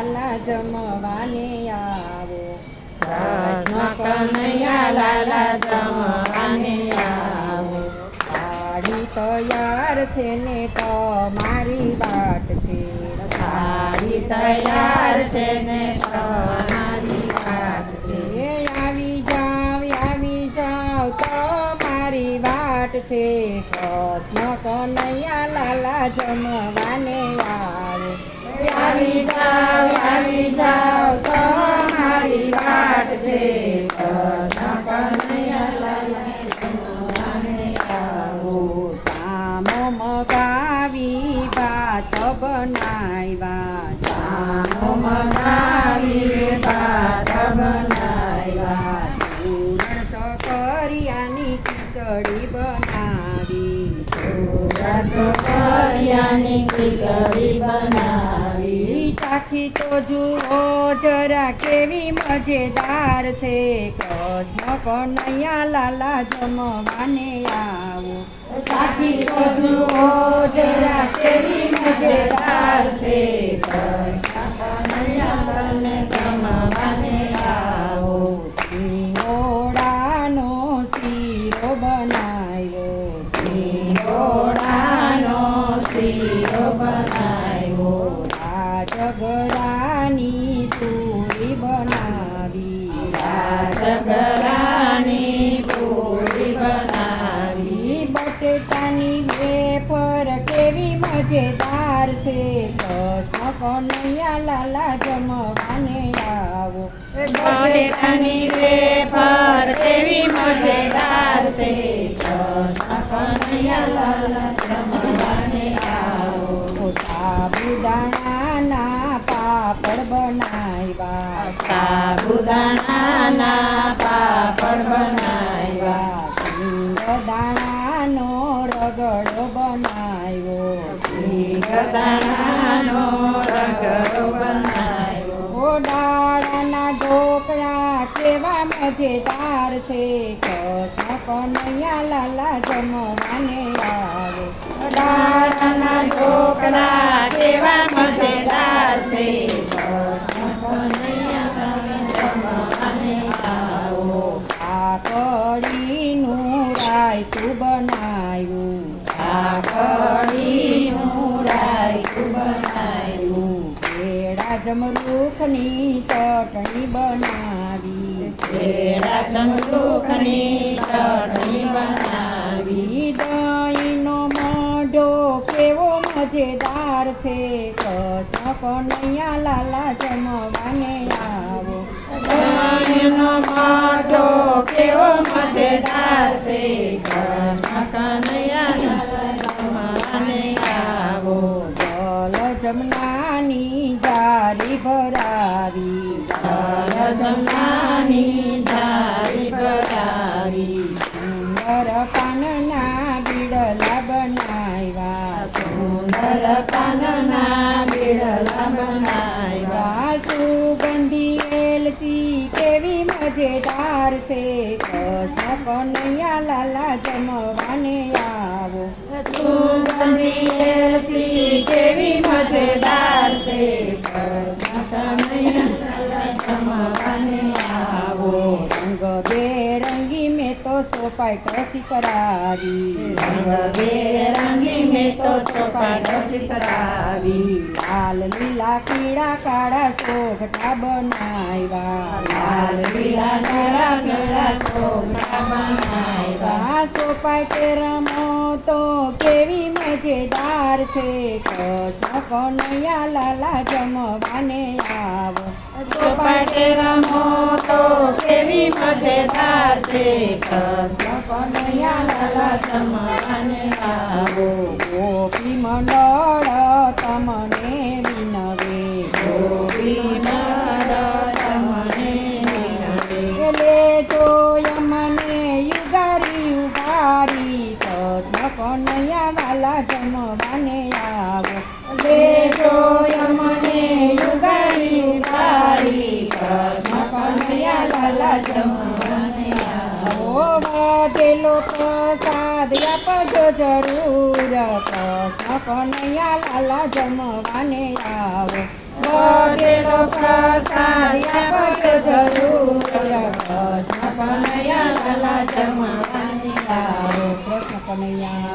લાલા જમવાને આવો. કૃષ્ણ કનૈયા લાલા જમવાને આવો. સાડી તૈયાર છે ને તમારી વાટ છે. સાડી તૈયાર છે ને તમારી વાટ છે. આવી જાવ આવી જાવ તમારી વાટ છે. કૃષ્ણ કનૈયા લાલા જમવાને આવો જાવ છે મગાવી ભાત બનાવ્યા ભાત બનાવ્યા સુરણ સકરિયાની ખીચડી બનાવી સુરત કરિયાની ખીચડી બનાવી ચાખી તો જુઓ જરા કેવી મજેદાર છે. કૃષ્ણ કનૈયા લાલા જમવાને આવો. સાખી તો જુઓ જરા કેવી મજેદાર છે. કૃષ્ણ મજેદાર છે કૃષ્ણ કનૈયા લાલા જમવાને આવો. બટેટાની પર કેવી મજેદાર છે. કૃષ્ણ કનૈયા લાલા જમવાને આવો. સાબુદાણાના પાપડ બનાવ્યા. સાબુદાણાના પાપડ બનાવ્યા. દાણાનો રગડો સિંગદાણાનો રગડો બનાવ્યો ઓ કેવા મજેદાર છે. કૃષ્ણ કનૈયા લાલા જમવાને જમરૂખની ચટણી બનાવી. કેળા ચમરૂખની ચટણી બનાવી. દહીંનો મોઢો કેવો મજેદાર છે. કૃષ્ણ નૈયા લાલા જમવાને આવો. દહીંનો મોઢો કેવો મજેદાર છે. જમનાની જારી ભરાવી. જમનાની જારી ભરાવી. સુંદર પાનના બીડલા બનાવ્યા. સુંદર પાનના બીડલા બનાવ્યા. સુગંધી એલચી કેવી મજેદાર છે. કૃષ્ણ કનૈયા લાલા જમવાને આવો. સુગંધી એલચી સોપાઈ કરાવી. રંગ મેં તો ચોપાટ ચિતરાવી લાલ લીલા પીળા કાળા સોગટા બનાવ્યા. લાલ લીલા કાળા કીડા ચોપડા બનાવ્યા. આ રમો તો કેવી મજેદાર છે. કૃષ્ણ કનૈયા લાલા જમવાને આવો. ચોપાટે રમો તો કેવી મજેદાર છે. કૃષ્ણ જમવાને આવો ગોપી મંડળ તમને વિનવે ગોપી મંડળ તમને વિનવે. જો યમને યુગારી ઉગારી કૃષ્ણ કનૈયા વાલા જમવાને આવો લેજો યમને યુગારી ઉગારી કૃષ્ણ કનૈયા આવો વધેલો પ્રસાદ આપજો જરૂર કૃષ્ણ કનૈયા લાલા જમવાને આવો. વધેલો પ્રસાદ આપજો જરૂર કૃષ્ણ કનૈયા લાલા જમવાની આવો. કૃષ્ણ કનૈયા